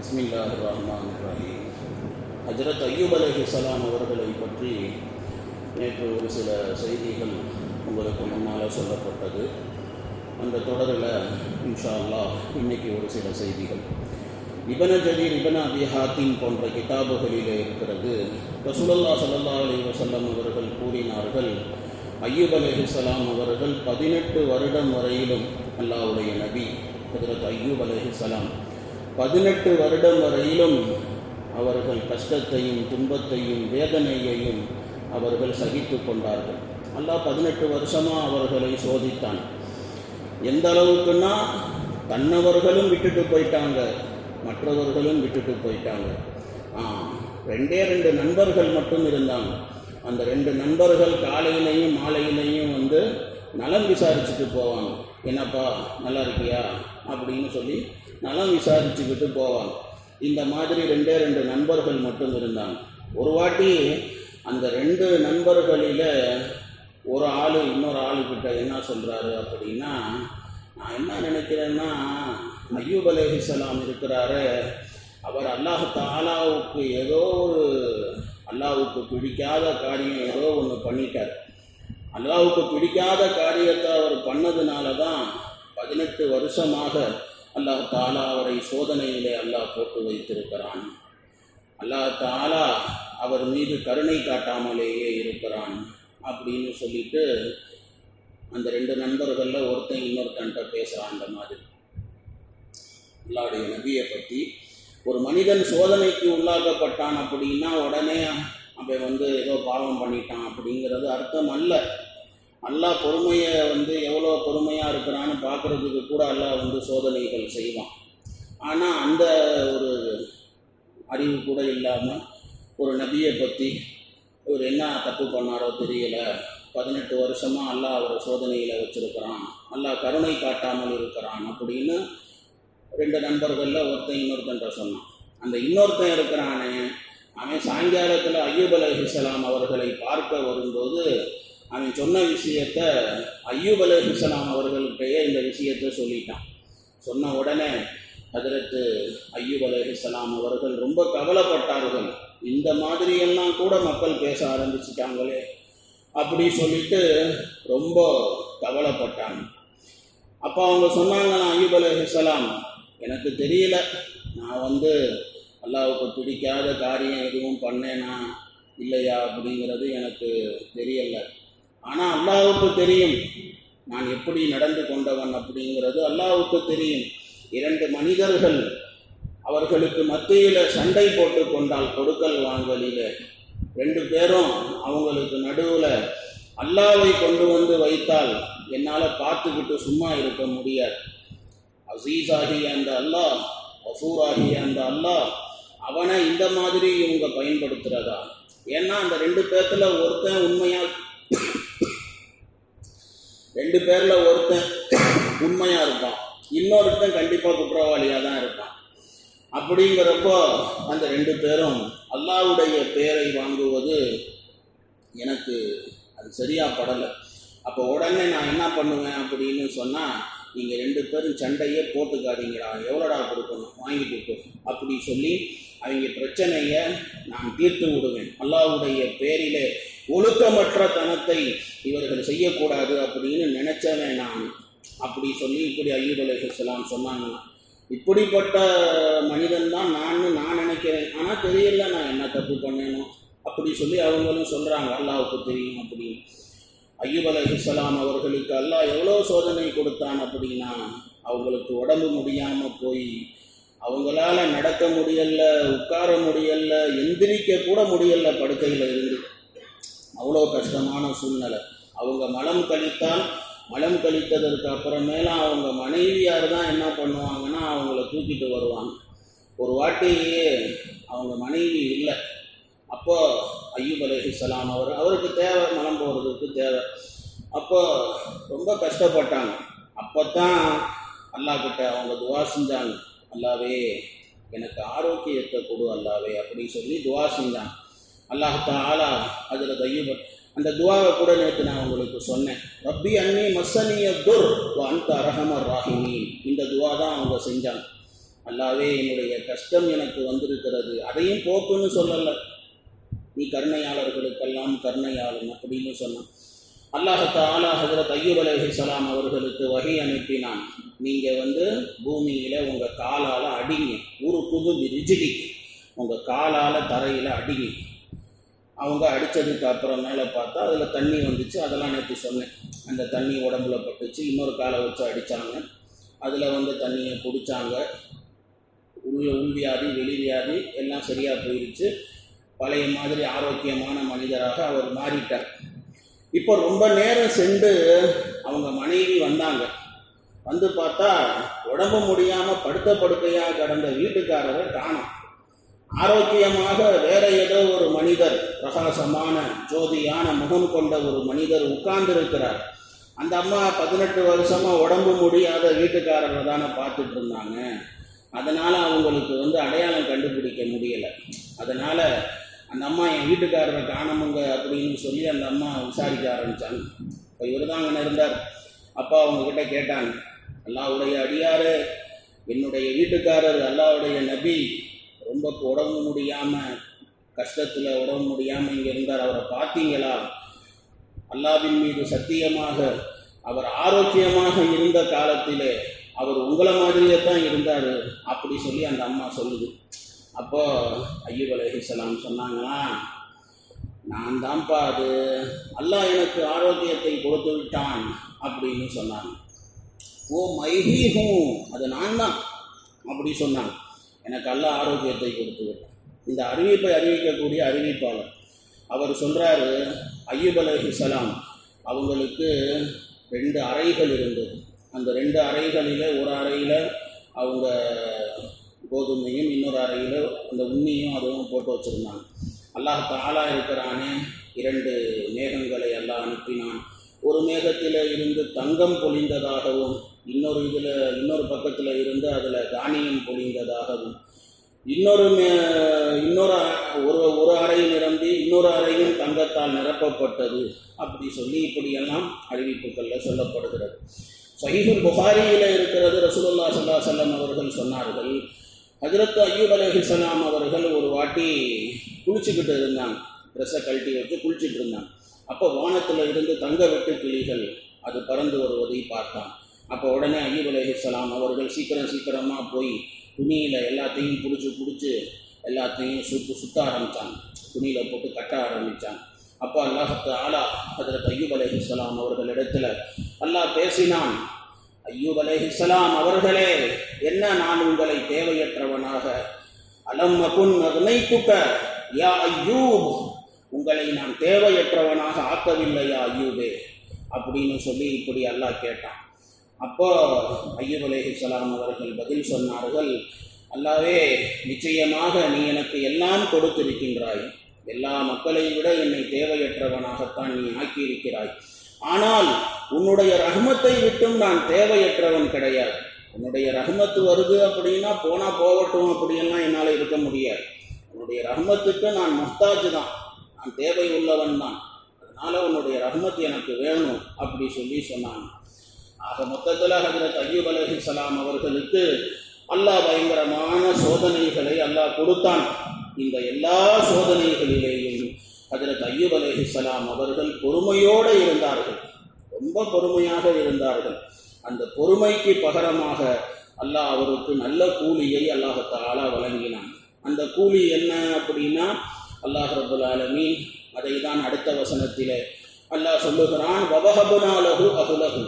பிஸ்மில்லாஹ் ரஹ்மான் இப்ராஹிம் ஹஜரத் அலகு சலாம் அவர்களை பற்றி நேற்று ஒரு சில செய்திகள் உங்களுக்கு முன்னால் சொல்லப்பட்டது. அந்த தொடரில் இன்ஷா அல்லாஹ் இன்னைக்கு ஒரு சில செய்திகள். இபன ஜதீர் இபன அபி ஹாத்தின் போன்ற கிதாபுகளிலே இருக்கிறது. ரசூலல்லா சல்லா அலி வசல்லம் அவர்கள் கூறினார்கள் அய்யூப் சலாம் அவர்கள் பதினெட்டு வருடம் வரையிலும் அல்லாவுடைய நபி ஹஜரத் அய்யூப் சலாம் பதினெட்டு வருடம் வரையிலும் அவர்கள் கஷ்டத்தையும் துன்பத்தையும் வேதனையையும் அவர்கள் சகித்து கொண்டார்கள். அல்லாஹ் பதினெட்டு வருஷமாக அவர்களை சோதித்தான். எந்த அளவுக்குன்னா தன்னவர்களும் விட்டுட்டு போயிட்டாங்க மற்றவர்களும் விட்டுட்டு போயிட்டாங்க. ஆ ரெண்டே ரெண்டு நண்பர்கள் மட்டும் இருந்தாங்க. அந்த ரெண்டு நண்பர்கள் காலையிலையும் மாலையிலையும் வந்து நலம் விசாரிச்சுட்டு போவாங்க. என்னப்பா நல்லா இருக்கியா? அப்படின்னு சொல்லி நலம் விசாரிச்சுக்கிட்டு போவாங்க. இந்த மாதிரி ரெண்டே ரெண்டு நண்பர்கள் மட்டும் இருந்தாங்க. ஒரு வாட்டி அந்த ரெண்டு நண்பர்களில் ஒரு ஆள் இன்னொரு ஆளுக்கிட்ட என்ன சொல்கிறாரு அப்படின்னா நான் என்ன நினைக்கிறேன்னா ஐயூப் அலேஹிஸ்லாம் இருக்கிறாரு. அவர் அல்லாஹ் தாலாவுக்கு ஏதோ ஒரு அல்லாவுக்கு பிடிக்காத காரியம் ஏதோ ஒன்று பண்ணிட்டார். அல்லாவுக்கு பிடிக்காத காரியத்தை அவர் பண்ணதுனால தான் பதினெட்டு வருஷமாக அல்லாஹ் தாலா அவரை சோதனையிலே அல்லாஹ் போட்டு வைத்திருக்கிறான். அல்லாஹ் தாலா அவர் மீது கருணை காட்டாமலேயே இருக்கிறான் அப்படின்னு சொல்லிட்டு அந்த ரெண்டு நண்பர்களில் ஒருத்தன் இன்னொருத்தன்ட்ட பேசுகிறான் அந்த மாதிரி. அல்லாவுடைய நபியை பற்றி ஒரு மனிதன் சோதனைக்கு உள்ளாக்கப்பட்டான் அப்படின்னா உடனே அவன் வந்து ஏதோ பாவம் பண்ணிட்டான் அப்படிங்கிறது அர்த்தம் அல்ல. அல்லாஹ் பொறுமையை வந்து எவ்வளோ பொறுமையாக இருக்கிறான்னு பார்க்குறதுக்கு கூட அல்லாஹ் வந்து சோதனைகள் செய்வான். ஆனால் அந்த ஒரு அறிவு கூட இல்லாமல் ஒரு நபியை பற்றி இவர் என்ன தப்பு பண்ணாரோ தெரியலை. பதினெட்டு வருஷமாக அல்லாஹ் அவரை சோதனையில் வச்சுருக்கிறான். அல்லாஹ் கருணை காட்டாமல் இருக்கிறான் அப்படின்னு ரெண்டு நண்பர்களில் ஒருத்தன் இன்னொருத்தன்ற சொன்னான். அந்த இன்னொருத்தன் இருக்கிறானே அவன் சாயங்காலத்தில் அய்யூப் அலைஹிஸ்ஸலாம் அவர்களை பார்க்க வரும்போது அவன் சொன்ன விஷயத்த அய்யூப் அலைஹிஸ்ஸலாம் அவர்கள்கிட்டயே இந்த விஷயத்த சொல்லிட்டான். சொன்ன உடனே ஹஜரத்து அய்யூப் அலைஹிஸ்ஸலாம் அவர்கள் ரொம்ப கவலைப்பட்டார்கள். இந்த மாதிரியெல்லாம் கூட மக்கள் பேச ஆரம்பிச்சிட்டாங்களே அப்படி சொல்லிட்டு ரொம்ப கவலைப்பட்டாங்க. அப்போ அவங்க சொன்னாங்கன்னா அய்யூப் அலைஹிஸ்ஸலாம் எனக்கு தெரியல. நான் வந்து அல்லாவுக்கு பிடிக்காத காரியம் எதுவும் பண்ணேனா இல்லையா அப்படிங்கிறது எனக்கு தெரியலை. ஆனால் அல்லாவுக்கு தெரியும் நான் எப்படி நடந்து கொண்டவன் அப்படிங்கிறது அல்லாவுக்கு தெரியும். இரண்டு மனிதர்கள் அவர்களுக்கு மத்தியில் சண்டை போட்டு கொண்டால் கொடுக்கல் வாங்கலில். ரெண்டு பேரும் அவங்களுக்கு நடுவில் அல்லாவை கொண்டு வந்து வைத்தால் என்னால் பார்த்துக்கிட்டு சும்மா இருக்க முடியாது. அசீஸாகிய அந்த அல்லாஹ் வசூர் அந்த அல்லாஹ் அவனை இந்த மாதிரி இவங்க பயன்படுத்துகிறதா ஏன்னா அந்த ரெண்டு பேர்த்தில் ஒருத்தன் உண்மையாக ரெண்டு பேரில் ஒருத்தன் உண்மையாக இருப்பான் இன்னொருத்தன் கண்டிப்பாக குற்றவாளியாக தான் இருப்பான். அப்படிங்கிறப்போ அந்த ரெண்டு பேரும் அல்லாவுடைய பேரை வாங்குவது எனக்கு அது சரியாக படலை. அப்போ உடனே நான் என்ன பண்ணுவேன் அப்படின்னு சொன்னால் நீங்கள் ரெண்டு பேரும் சண்டையே போட்டுக்காதீங்கடா எவ்வளோடா கொடுக்கணும் வாங்கிட்டு போ அப்படி சொல்லி அவங்க பிரச்சனையை நான் தீர்த்து விடுவேன். அல்லாவுடைய பேரிலே ஒழுக்கமற்ற தனத்தை இவர்கள் செய்யக்கூடாது அப்படின்னு நினைச்சவன் நான். அப்படி சொல்லி இப்படி ஐயூப் அலைஹிஸ்ஸலாம் சொன்னாங்க. இப்படிப்பட்ட மனிதன் தான் நான் நான் நினைக்கிறேன். ஆனால் தெரியல நான் என்ன தப்பு பண்ணணும் அப்படி சொல்லி அவங்களும் சொல்கிறாங்க அல்லாவுக்கு தெரியும் அப்படின்னு ஐயூப் அலைஹிஸ்ஸலாம் அவர்களுக்கு அல்லாஹ் எவ்வளோ சோதனை கொடுத்தான் அப்படின்னா அவங்களுக்கு உடம்பு முடியாமல் போய் அவங்களால நடக்க முடியல உட்கார முடியல எந்திரிக்க கூட முடியல படுக்கையில் இருந்து. அவ்வளோ கஷ்டமான சூழ்நிலை. அவங்க மலம் கழித்தால் மலம் கழித்ததற்கு அப்புறமேல அவங்க மனைவியார் தான் என்ன பண்ணுவாங்கன்னா அவங்கள தூக்கிட்டு வருவாங்க. ஒரு வாட்டி அவங்க மனைவி இல்லை. அப்போ ஐயூப் அலைஹிஸ்ஸலாம் அவர் அவருக்கு தேவை மலம் போகிறதுக்கு தேவை. அப்போ ரொம்ப கஷ்டப்பட்டாங்க. அப்போ தான் அல்லாக்கிட்ட அவங்க துவா செஞ்சாங்க. அல்லாவே எனக்கு ஆரோக்கியத்தை கொடு அல்லாவே அப்படின்னு சொல்லி துவா செஞ்சாங்க. அல்லாஹ் தாலா அதில் தையூப் அந்த துவாவை கூட நேற்று நான் உங்களுக்கு சொன்னேன். ரப்பி அன்னி மசனிய துர் அந்த அரஹமர் ராஹினி இந்த துவா தான் அவங்க செஞ்சாங்க. அல்லாவே என்னுடைய கஷ்டம் எனக்கு வந்திருக்கிறது. அதையும் போக்குன்னு சொல்லலை. நீ கருணையாளர்களுக்கெல்லாம் கருணையாளன் அப்படின்னு சொன்னான். அல்லாஹத்தாலா ஹஜரத் ஐயூப் அலைஹிஸ்ஸலாம் அவர்களுக்கு வகை அனுப்பினான். நீங்கள் வந்து பூமியில் உங்கள் காலால் அடிங்க. ஒரு புது விரிஜிடி உங்கள் காலால் தரையில் அடிங்க. அவங்க அடித்ததுக்கு அப்புறம் மேலே பார்த்தா அதில் தண்ணி வந்துச்சு. அதெல்லாம் நேற்று சொன்னேன். அந்த தண்ணி உடம்புல பட்டுச்சு. இன்னொரு காலை வச்சு அடித்தாங்க அதில் வந்து தண்ணியை குடித்தாங்க உள் உள்வியாதி வெளிவியாதி எல்லாம் சரியாக போயிடுச்சு பழைய மாதிரி ஆரோக்கியமான மனிதராக அவர் மாறிட்டார். இப்போ ரொம்ப நேரம் சென்று அவங்க மனைவி வந்தாங்க. வந்து பார்த்தா உடம்பு முடியாமல் படுத்த படுக்கையாக கிடந்த வீட்டுக்காரரை காணோம். ஆரோக்கியமாக வேற ஏதோ ஒரு மனிதர் பிரகாசமான ஜோதியான முகம் கொண்ட ஒரு மனிதர் உட்கார்ந்திருக்கிறார். அந்த அம்மா பதினெட்டு வருஷமா உடம்பு முடியாத வீட்டுக்காரரை தானே பார்த்துட்டு இருந்தாங்க. அதனால அவங்களுக்கு வந்து அடையாளம் கண்டுபிடிக்க முடியலை. அதனால அந்த அம்மா என் வீட்டுக்காரரை காணமுங்க அப்படின்னு சொல்லி அந்த அம்மா விசாரிக்க ஆரம்பித்தாங்க இப்போ இவர் தான் அங்கே இருந்தார். அப்பா அவங்கக்கிட்ட கேட்டாங்க அல்லாவுடைய அடியாரு என்னுடைய வீட்டுக்காரர் அல்லாவுடைய நபி ரொம்ப உடம்பு முடியாமல் கஷ்டத்தில் உடம்பு முடியாமல் இங்கே இருந்தார். அவரை பார்த்தீங்களா? அல்லாவின் மீது சத்தியமாக அவர் ஆரோக்கியமாக இருந்த காலத்திலே அவர் உங்களை மாதிரியே தான் இருந்தார். அப்படி சொல்லி அந்த அம்மா சொல்லுது. அப்போ ஐயூப் அலஹிசலாம் சொன்னாங்களா நான் தான்ப்பா அது. அல்லாஹ் எனக்கு ஆரோக்கியத்தை கொடுத்து விட்டான். அப்படின்னு சொன்னாங்க. ஓ மைஹி ஹூ அது நான் தான். அப்படி சொன்னாங்க. எனக்கு நல்ல ஆரோக்கியத்தை கொடுத்து விட்டான். இந்த அறிவிப்பை அறிவிக்கக்கூடிய அறிவிப்பாளர் அவர் சொல்கிறாரு ஐயூப் அலைஹிஸ்ஸலாம் அவங்களுக்கு ரெண்டு அறைகள் இருந்தது. அந்த ரெண்டு அறைகளில் ஒரு அறையில் அவங்க கோதுமையும் இன்னொரு அறையில் அந்த உண்ணியும் அதுவும் போட்டு வச்சுருந்தாங்க. அல்லாஹ் தாளா இருக்கிறானே இரண்டு மேகங்களை எல்லாம் அனுப்பினான். ஒரு மேகத்தில் இருந்து தங்கம் பொழிந்ததாகவும் இன்னொரு இதில் இன்னொரு பக்கத்தில் இருந்து அதில் தானியம் பொழிந்ததாகவும் இன்னொரு மே- இன்னொரு ஒரு ஒரு அறை நிரம்பி இன்னொரு அறையும் தங்கத்தால் நிரப்பப்பட்டது. அப்படி சொல்லி இப்படியெல்லாம் அறிவிப்புகளில் சொல்லப்படுகிறது. சஹீஹுல் புகாரியில் இருக்கிறது ரசூலுல்லா சல்லா சல்லம் அவர்கள் சொன்னார்கள் ஹஜரத் அய்யூப் அலைஹிஸ்ஸலாம் அவர்கள் ஒரு வாட்டி குளிச்சுக்கிட்டு இருந்தாங்க. ட்ரெஸ்ஸை கழட்டி வச்சு குளிச்சுட்டு இருந்தாங்க. அப்போ வானத்தில் இருந்து தங்க வெட்டு கிளிகள் அது பறந்து வருவதை பார்த்தான். அப்போ உடனே ஐயூப் அலைஹிஸ்ஸலாம் அவர்கள் சீக்கிரம் சீக்கிரமாக போய் துணியில் எல்லாத்தையும் பிடிச்சி பிடிச்சி எல்லாத்தையும் சுட்டு சுத்த ஆரம்பித்தாங்க துணியில் போட்டு கட்ட ஆரம்பித்தாங்க அப்போ அல்லாஹத்து ஆலா ஹஜரத் அய்யூப் அலைஹிஸ்ஸலாம் அவர்களிடத்தில் அல்லாஹ் பேசினான் ஐயூப் அலைஹிஸ்ஸலாம் அவர்களே என்ன நான் உங்களை தேவையற்றவனாக அலம் அகுன் அக்னைத்துக்க யா ஐயூப் உங்களை நான் தேவையற்றவனாக ஆக்கவில்லையா ஐயூபே? அப்படின்னு சொல்லி இப்படி அல்லாஹ் கேட்டான். அப்போ ஐயர் உலகி சலாம் அவர்கள் பதில் சொன்னார்கள் அல்லாவே நிச்சயமாக நீ எனக்கு எல்லாம் கொடுத்திருக்கின்றாய். எல்லா மக்களை விட என்னை தேவையற்றவனாகத்தான் நீ ஆக்கியிருக்கிறாய். ஆனால் உன்னுடைய ரஹ்மத்தை விட்டும் நான் தேவையற்றவன் கிடையாது. உன்னுடைய ரஹ்மத்து வருது அப்படின்னா போனால் போகட்டும் அப்படின்லாம் என்னால் இருக்க முடியாது. உன்னுடைய ரஹ்மத்துக்கு நான் முஹ்தாஜ் தான். நான் தேவை உள்ளவன் தான். அதனால் உன்னுடைய ரஹ்மத் எனக்கு வேணும் அப்படி சொல்லி சொன்னாங்க ஆக மொத்தத்தில் ஹஜரத் அய்யூப் சலாம் அவர்களுக்கு அல்லாஹ் பயங்கரமான சோதனைகளை அல்லாஹ் கொடுத்தான். இந்த எல்லா சோதனைகளிலேயும் ஹஜரத் அய்யூப் சலாம் அவர்கள் பொறுமையோடு இருந்தார்கள். ரொம்ப பொறுமையாக இருந்தார்கள். அந்த பொறுமைக்கு பகரமாக அல்லாஹ் அவருக்கு நல்ல கூலியை அல்லாஹத்தாலா வழங்கினான். அந்த கூலி என்ன அப்படின்னா அல்லாஹ் ரபுல் ஆலமீன் அதை தான் அடுத்த வசனத்திலே அல்லாஹ் சொல்லுகிறான் வவஹபுனாலகு அகுலகு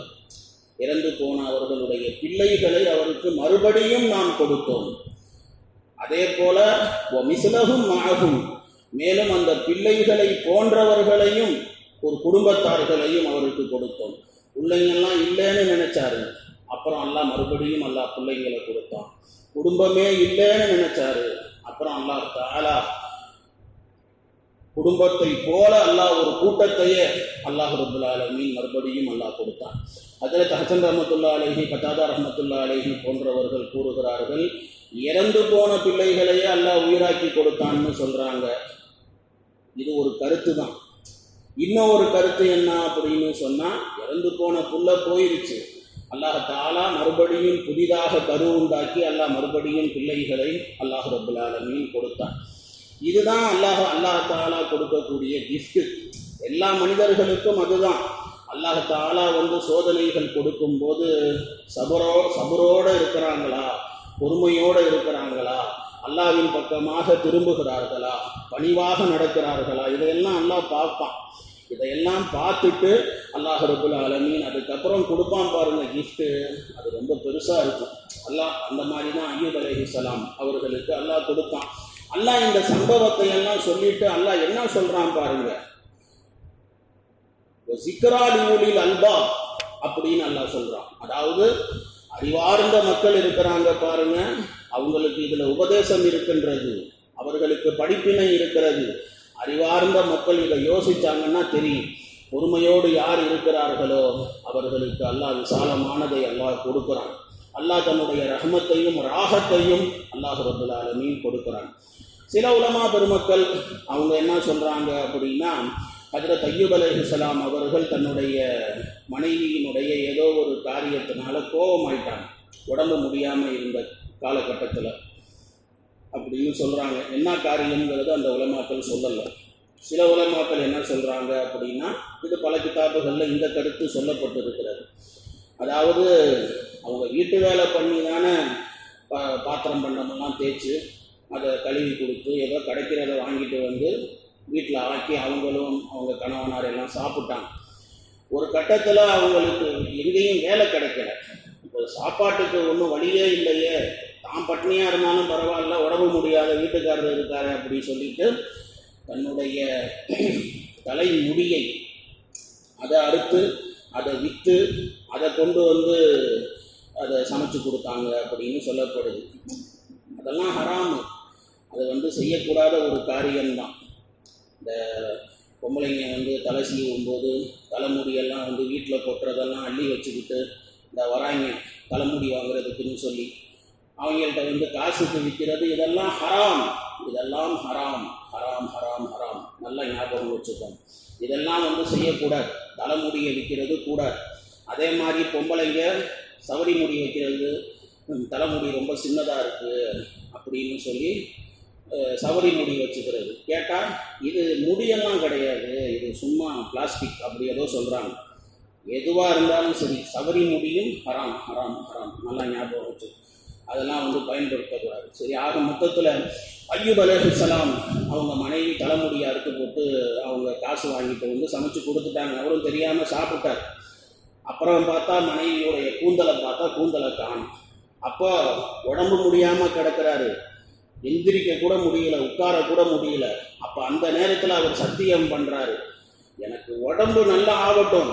இறந்து போன அவர்களுடைய பிள்ளைகளை அவருக்கு மறுபடியும் நாம் கொடுத்தோம். அதே போல மிசிலகும் ஆகும் மேலும் அந்த பிள்ளைகளை போன்றவர்களையும் ஒரு குடும்பத்தார்களையும் அவருக்கு கொடுத்தோம். பிள்ளைங்கள்லாம் இல்லைன்னு நினைச்சாரு. அப்புறம் அல்லாஹ் மறுபடியும் அல்லாஹ் பிள்ளைங்களை கொடுத்தான். குடும்பமே இல்லைன்னு நினைச்சாரு. அப்புறம் அல்லாஹ் தாலா குடும்பத்தை போல அல்லாஹ் ஒரு கூட்டத்தையே அல்லாஹ் ரபுல் மறுபடியும் அல்லாஹ் கொடுத்தான். அதில் ஹசன் ரஹமத்துல்லா அலஹி கத்தாதா ரஹமத்துல்லா அலஹி போன்றவர்கள் கூறுகிறார்கள் இறந்து போன பிள்ளைகளையே அல்லாஹ் உயிராக்கி கொடுத்தான்னு சொல்கிறாங்க இது ஒரு கருத்து தான். இன்னும் ஒரு கருத்து என்ன அப்படின்னு சொன்னால் இறந்து போன புள்ள போயிருச்சு. அல்லாஹ் தாலா மறுபடியும் புதிதாக கரு உண்டாக்கி அல்லாஹ் மறுபடியும் பிள்ளைகளை அல்லாஹ் ரபுல் கொடுத்தான். இதுதான் அல்லாஹ் அல்லாஹ் தாலா கொடுக்கக்கூடிய கிஃப்ட்டு எல்லா மனிதர்களுக்கும் அதுதான். அல்லாஹ் தாலா வந்து சோதனைகள் கொடுக்கும்போது சபரோ சபரோடு இருக்கிறாங்களா? பொறுமையோடு இருக்கிறாங்களா? அல்லாவின் பக்கமாக திரும்புகிறார்களா? பணிவாக நடக்கிறார்களா? இதையெல்லாம் அல்லாஹ் பார்ப்பான். இதையெல்லாம் பார்த்துட்டு அல்லாஹ் ரபுல் ஆலமீன் அதுக்கப்புறம் கொடுப்பான் பாருங்க கிஃப்ட்டு அது ரொம்ப பெருசாக இருக்கும். அல்லாஹ் அந்த மாதிரி தான் ஐயூப் அலைஹிஸ்ஸலாம் அவர்களுக்கு அல்லாஹ் கொடுத்தான் அல்லாஹ் இந்த சம்பவத்தை எல்லாம் சொல்லிட்டு அல்லாஹ் என்ன சொல்றான் பாருங்க. சிக்கராலியூலில் அல்பா அப்படின்னு அல்லாஹ் சொல்றான். அதாவது அறிவார்ந்த மக்கள் இருக்கிறாங்க பாருங்க. அவங்களுக்கு இதுல உபதேசம் இருக்கின்றது. அவர்களுக்கு படிப்பினை இருக்கிறது. அறிவார்ந்த மக்கள் இதை யோசிச்சாங்கன்னா தெரியும். பொறுமையோடு யார் இருக்கிறார்களோ அவர்களுக்கு அல்லாஹ் விசாலமானதை அல்லாஹ் கொடுக்கிறான். அல்லாஹ் தன்னுடைய ரஹமத்தையும் ராகத்தையும் அல்லாஹ் ரபுல் ஆலமியும் கொடுக்கிறான். சில உலமா பெருமக்கள் அவங்க என்ன சொல்றாங்க அப்படின்னா அதில் தையூப் அலைஹிஸ்ஸலாம் அவர்கள் தன்னுடைய மனைவியினுடைய ஏதோ ஒரு காரியத்தினால கோபமாயிட்டாங்க. உடம்பு முடியாமல் இருந்த காலகட்டத்தில் அப்படின்னு சொல்கிறாங்க என்ன காரியங்கிறது அந்த உலமாக்கள் சொல்லலை. சில உலமாக்கள் என்ன சொல்கிறாங்க அப்படின்னா இது பல கிதாபுகளில் இந்த கருத்து சொல்லப்பட்டிருக்கிறது. அதாவது அவங்க வீட்டு வேலை பண்ணி தானே பாத்திரம் பண்டமெல்லாம் தேய்ச்சி அதை கழுவி கொடுத்து ஏதோ கிடைக்கிறத வாங்கிட்டு வந்து வீட்டில் ஆக்கி அவங்களும் அவங்க கணவனார் எல்லாம் சாப்பிட்டாங்க. ஒரு கட்டத்தில் அவங்களுக்கு எங்கேயும் வேலை கிடைக்கல. இப்போ சாப்பாட்டுக்கு ஒன்றும் வழியே இல்லையே. தான் பட்னியாக இருந்தாலும் பரவாயில்ல உடம்பு முடியாத வீட்டுக்காரர் இருக்காரு அப்படின்னு சொல்லிட்டு தன்னுடைய தலை முடியை அதை அறுத்து அதை விற்று அதை கொண்டு வந்து அதை சமைச்சு கொடுத்தாங்க அப்படின்னு சொல்லப்படுது. அதெல்லாம் ஹராமு. அது வந்து செய்யக்கூடாத ஒரு காரியம்தான். இந்த பொம்பளைங்க வந்து தலை சீவும்போது தலைமுடியெல்லாம் வந்து வீட்டில் கொட்டுறதெல்லாம் அள்ளி வச்சுக்கிட்டு இந்த வராங்க தலைமுடி வாங்குறதுக்குன்னு சொல்லி அவங்கள்ட்ட வந்து காசுக்கு விற்கிறது இதெல்லாம் ஹராம். இதெல்லாம் ஹராம். ஹராம் ஹராம் ஹராம். நல்லா ஞாபகம் வச்சுக்கோங்க. இதெல்லாம் வந்து செய்யக்கூடாது. தலைமுடியை விற்கிறது கூடாது. அதே மாதிரி பொம்பளைங்க சவரி முடி வைக்கிறது தலைமுடி ரொம்ப சின்னதாக இருக்குது அப்படின்னு சொல்லி சவரி முடி வச்சுக்கிறது. கேட்டால் இது முடியெல்லாம் கிடையாது. இது சும்மா பிளாஸ்டிக் அப்படி ஏதோ சொல்கிறாங்க எதுவாக இருந்தாலும் சரி சவரி முடியும் ஹராம் ஹராம் ஹராம். நல்லா ஞாபகம் வச்சு. அதெல்லாம் வந்து பயன்படுத்தக்கூடாது. சரி ஆக மொத்தத்தில் ஐயூப் அலைஹிஸ்ஸலாம் அவங்க மனைவி தலைமுடியை அறுத்து போட்டு அவங்க காசு வாங்கிட்டு வந்து சமைச்சு கொடுத்துட்டாங்க. அவரும் தெரியாமல் சாப்பிட்டார். அப்புறம் பார்த்தா மனைவியோடைய கூந்தலை பார்த்தா கூந்தலை காணும். அப்போ உடம்பு முடியாமல் கிடக்கிறாரு. எந்திரிக்க கூட முடியல உட்கார கூட முடியல. அப்போ அந்த நேரத்தில் அவர் சத்தியம் பண்ணுறாரு எனக்கு உடம்பு நல்லா ஆகட்டும்.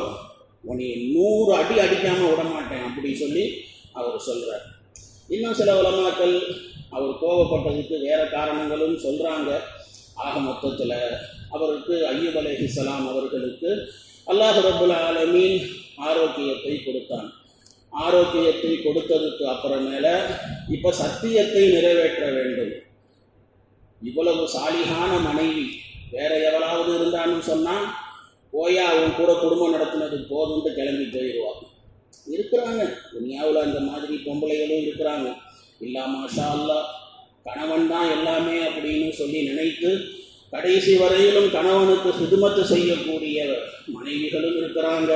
உன்னை நூறு அடி அடிக்காமல் விட மாட்டேன் சொல்லி அவர் சொல்கிறார் இன்னும் சில உலமாக்கள் அவர் கோபப்பட்டதுக்கு வேற காரணங்களும் சொல்கிறாங்க ஆக மொத்தத்தில் அவருக்கு ஐயூப் அலைஹிஸ்ஸலாம் அவர்களுக்கு அல்லாஹ் ரபுல் ஆலமீன் ஆரோக்கியத்தை கொடுத்தான். ஆரோக்கியத்தை கொடுத்ததுக்கு அப்புறமேல இப்போ சத்தியத்தை நிறைவேற்ற வேண்டும். இவ்வளவு சாலிகான மனைவி வேற எவளாவது இருந்தான்னு சொன்னால் போயா அவன் கூட குடும்பம் நடத்தினது போதும்ட்டு கிளம்பி போயிடுவான் இருக்கிறாங்க. துனியாவில் அந்த மாதிரி பொம்பளைகளும் இருக்கிறாங்க. இல்லா மாஷா அல்லா கணவன் தான் எல்லாமே அப்படின்னு சொல்லி நினைத்து கடைசி வரையிலும் கணவனுக்கு சுதுமத்து செய்யக்கூடிய மனைவிகளும் இருக்கிறாங்க.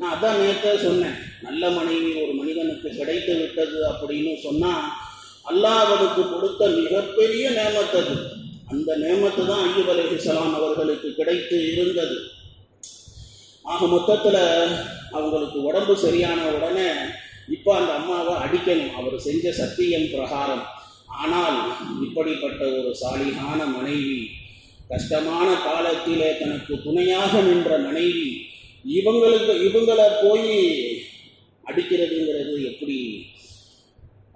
நான் அதான் நேற்று சொன்னேன். நல்ல மனைவி ஒரு மனிதனுக்கு கிடைத்து விட்டது அப்படின்னு சொன்னால் அல்லாஹ் அவனுக்கு கொடுத்த மிகப்பெரிய நேமத்தது அது. அந்த நேமத்து தான் ஐயூப் அலைஹிஸ்ஸலாம் அவர்களுக்கு கிடைத்து இருந்தது. ஆக மொத்தத்தில் அவங்களுக்கு உடம்பு சரியான உடனே இப்போ அந்த அம்மாவை அடிக்கணும். அவர் செஞ்ச சத்தியம் பிரகாரம். ஆனால் இப்படிப்பட்ட ஒரு சாலிகான மனைவி கஷ்டமான காலத்திலே தனக்கு துணையாக நின்ற மனைவி இவங்களுக்கு இவங்களை போய் அடிக்கிறதுங்கிறது எப்படி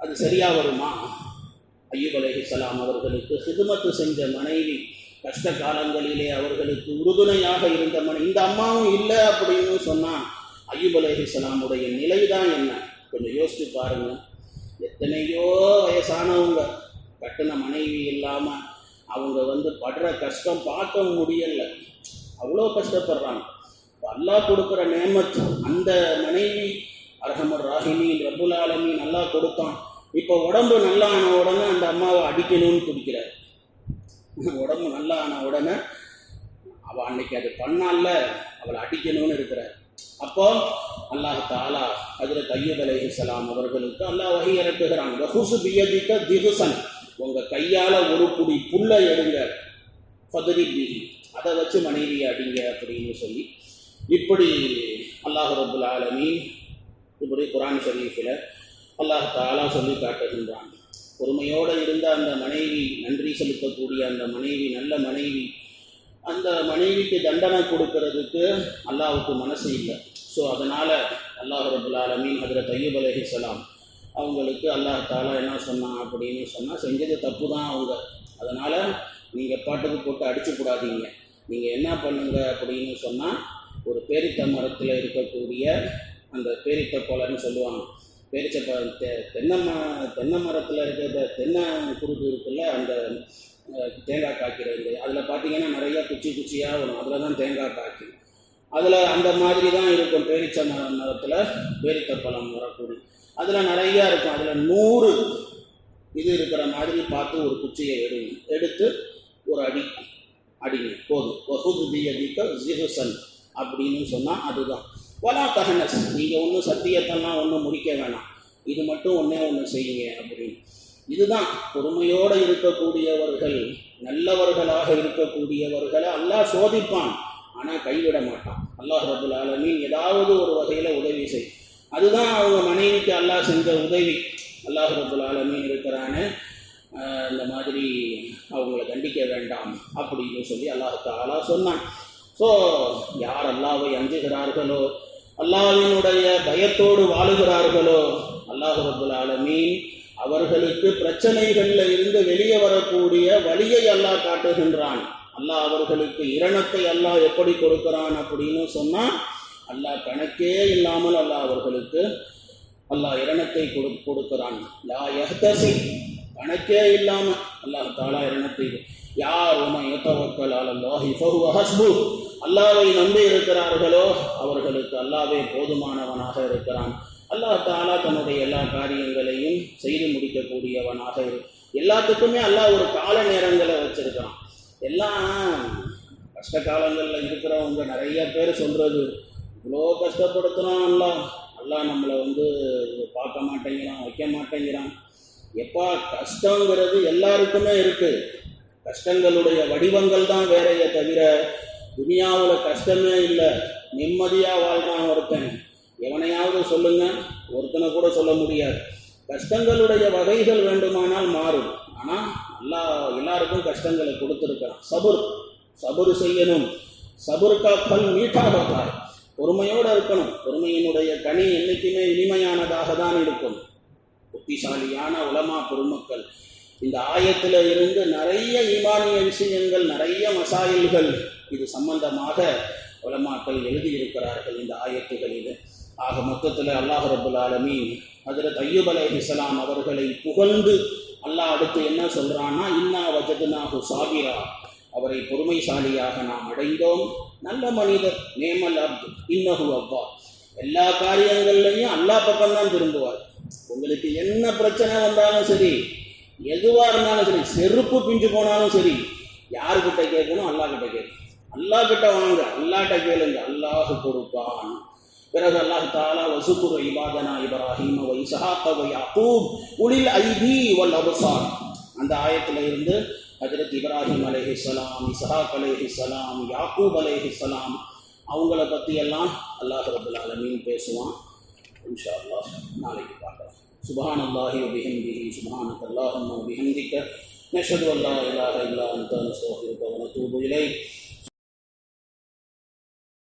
அது சரியாக வருமா? ஐயூப் அலைஹிஸ்ஸலாம் அவர்களுக்கு ஹிதுமத்து செஞ்ச மனைவி கஷ்ட காலங்களிலே அவர்களுக்கு உறுதுணையாக இருந்த மனை இந்த அம்மாவும் இல்லை அப்படின்னு சொன்னால் ஐயூப் அலைஹிஸ்ஸலாமுடைய நிலை தான் என்ன? கொஞ்சம் யோசித்து பாருங்க எத்தனையோ வயசானவங்க கட்டின மனைவி இல்லாமல் அவங்க வந்து படுற கஷ்டம் பார்க்க முடியல. அவ்வளோ கஷ்டப்படுறாங்க. அல்லா கொடுக்குற நேமத்து அந்த மனைவி அரகமர் ராஹிமீன் ரபுல் ஆலமீன் நல்லா கொடுத்தான். இப்போ உடம்பு நல்லா ஆன உடனே அந்த அம்மாவை அடிக்கணும்னு துடிக்கிறார். உடம்பு நல்லா ஆன உடனே அவள் அன்னைக்கு அது பண்ணால அவளை அடிக்கணும்னு இருக்கிறார். அப்போ அல்லாஹ் தாலா அதில் தையப் அலைஹிஸ்ஸலாம் அவர்களுக்கு அல்லாஹ் வகை இறக்குகிறான் வஹுசு பியதிக்க திகுசன் உங்கள் கையால் ஒரு புடி புல்லை எடுங்க. பதவி பிஹி. அதை வச்சு மனைவி அடிங்க அப்படின்னு சொல்லி இப்படி அல்லாஹ் ரபுல் ஆலமீன் இப்படி குரான் ஷரீஃபில் அல்லாஹ் தாலா சொல்லி காட்டுகின்றான். பொறுமையோடு இருந்த அந்த மனைவி நன்றி செலுத்தக்கூடிய அந்த மனைவி நல்ல மனைவி அந்த மனைவிக்கு தண்டனை கொடுக்கறதுக்கு அல்லாவுக்கு மனசு இல்லை. ஸோ அதனால் அல்லாஹ் ரபுல் ஆலமீன் அதில் தையப் அலைஹிஸ்ஸலாம் அவங்களுக்கு அல்லாஹ் தாலா என்ன சொன்னான் அப்படின்னு சொன்னால் செஞ்சது தப்பு தான் அவங்க. அதனால் நீங்கள் பாட்டுக்கு போட்டு அடிச்சு கூடாதீங்க நீங்கள் என்ன பண்ணுங்க? அப்படின்னு சொன்னால் ஒரு பேரித்த மரத்தில் இருக்கக்கூடிய அந்த பேரித்த சொல்லுவாங்க. பேரிச்ச தெ தென்னை ம தென்னை மரத்தில் இருக்கிற தென்னை குருது இருக்குல்ல அந்த தேங்காய் காய்க்கிறது அதில் பார்த்தீங்கன்னா நிறைய குச்சி குச்சியாக வரும். அதில் தான் தேங்காய் காய்க்கும். அதில் அந்த மாதிரி தான் இருக்கும் பேரிச்ச மர மரத்தில் பேரித்த பழம் வரக்கூடிய. அதில் நிறையா இருக்கும். அதில் நூறு இது இருக்கிற மாதிரி பார்த்து ஒரு குச்சியை எடுங்க. எடுத்து ஒரு அடி அடிங்க. போதும். வகுது பியதிக்க ஜிஹுசன் அப்படின்னு சொன்னால் அதுதான். வலா தகனஸ் நீங்கள் ஒன்றும் சத்தியத்தெல்லாம் ஒன்றும் முடிக்க வேணாம். இது மட்டும் ஒன்றே ஒன்று செய்யுங்க அப்படின்னு. இதுதான் பொறுமையோடு இருக்கக்கூடியவர்கள் நல்லவர்களாக இருக்கக்கூடியவர்களை அல்லாஹ் சோதிப்பான். ஆனால் கைவிட மாட்டான். அல்லாஹ் ரபுல் ஆலமீன் ஏதாவது ஒரு வகையில் உதவி செய். அதுதான் அவங்க மனைவிக்கு அல்லாஹ் செஞ்ச உதவி. அல்லாஹ் ரபுல் ஆலமீன் இருக்கிறான்னு இந்த மாதிரி அவங்கள கண்டிக்க வேண்டாம் அப்படின்னு சொல்லி அல்லாஹ் தாலா சொன்னான். ஸோ யார் அல்லாவை அஞ்சுகிறார்களோ அல்லாவினுடைய பயத்தோடு வாழுகிறார்களோ? அல்லாஹ் ரபுல் ஆலமீன் அவர்களுக்கு பிரச்சனைகளில் இருந்து வெளியே வரக்கூடிய வழியை அல்லாஹ் காட்டுகின்றான். அல்லாஹ் அவர்களுக்கு இரணத்தை அல்லாஹ் எப்படி கொடுக்கிறான் அப்படின்னு சொன்னால் அல்லாஹ் கணக்கே இல்லாமல் அல்லாஹ் அவர்களுக்கு அல்லாஹ் இரணத்தை கொடு கொடுக்கிறான். லா எஹ்தசி கணக்கே இல்லாமல் அல்லாஹ் தாலா இரணத்தை யார் உமை ஏத்தவக்கல் அல்லாஹி ஃபஹுவ ஹஸ்பு அல்லாவை நம்பி இருக்கிறார்களோ அவர்களுக்கு அல்லாவே போதுமானவனாக இருக்கிறான். அல்லாஹ் தாலா தன்னுடைய எல்லா காரியங்களையும் செய்து முடிக்கக்கூடியவனாக இரு. எல்லாத்துக்குமே அல்லாஹ் ஒரு கால நேரங்களை வச்சிருக்கிறான். எல்லாம் கஷ்ட காலங்களில் இருக்கிறவங்க நிறைய பேர் சொல்கிறது இவ்வளோ கஷ்டப்படுத்துகிறான் அல்லா அல்லா நம்மளை வந்து பார்க்க மாட்டேங்கிறான் வைக்க மாட்டேங்கிறான். எப்பா கஷ்டங்கிறது எல்லாருக்குமே இருக்குது கஷ்டங்களுடைய வடிவங்கள் தான் வேறையே தவிர துனியாவில் கஷ்டமே இல்லை. நிம்மதியாக வாழ்கிறான் ஒருத்தன். எவனையாவது சொல்லுங்க ஒருத்தனை கூட சொல்ல முடியாது. கஷ்டங்களுடைய வகைகள் வேண்டுமானால் மாறும். ஆனால் எல்லா எல்லாருக்கும் கஷ்டங்களை கொடுத்துருக்கிறான். சபுர். சபுர் செய்யணும். சபுருக்கா கல் மீட்டாக பொறுமையோடு இருக்கணும். பொறுமையினுடைய கனி என்றைக்குமே இனிமையானதாக தான் இருக்கும். புத்திசாலியான உலமா பெருமக்கள். இந்த ஆயத்தில் இருந்து நிறைய ஈமானிய விஷயங்கள் நிறைய மசாயில்கள் இது சம்பந்தமாக உலமாக்கள் எழுதியிருக்கிறார்கள் இந்த ஆயத்துகளில். ஆக மொத்தத்தில் அல்லாஹ் ரபுல் ஆலமீன் ஹஜரத் அய்யூப் இஸ்லாம் அவர்களை புகழ்ந்து அல்லாஹ் அடுத்து என்ன சொல்கிறான்னா இன்னா வஜதுனாஹு சாபிரா அவரை பொறுமைசாலியாக நாம் அடைந்தோம். நல்ல மனிதர் நேமல் அப்து இன்னஹு அவ்வா. எல்லா காரியங்கள்லையும் அல்லாஹ் பக்கம்தான் திரும்புவார். உங்களுக்கு என்ன பிரச்சனை வந்தாலும் சரி எதுவாக இருந்தாலும் சரி செருப்பு பிஞ்சு போனாலும் சரி யாருக்கிட்ட கேட்கணும்? அல்லாஹ் கிட்ட கேட்கணும். அல்லாஹ் கிட்ட வாங்க அல்லாட்ட கேளுங்க. அல்லாஹு கொடுப்பான். பிறகு அல்லாஹ் தாலா வசுக்குரு இபாதனா இப்ராஹிம் வை இஸ்ஹாக வை யாக்கூப் உளில் ஐதி வல் அபுசார். அந்த ஆயத்தில் இருந்து ஹஜரத் இப்ராஹிம் அலேஹி சலாம் இசஹாக் அலேஹி சலாம் யாக்கூப் சலாம் அவங்கள பற்றியெல்லாம் அல்லாஹ் ரபுல் அலமீன் பேசுவான். இன்ஷா அல்லாஹ் நாளைக்கு பார்க்கலாம். சுபஹான் அல்லாஹி வபிஹம்திஹி சுபஹானக் அல்லாஹும்ம வபிஹம்திக நஷ்ஹது அன் லா இல்லா அந்த நஸ்தக்ஃபிருக வ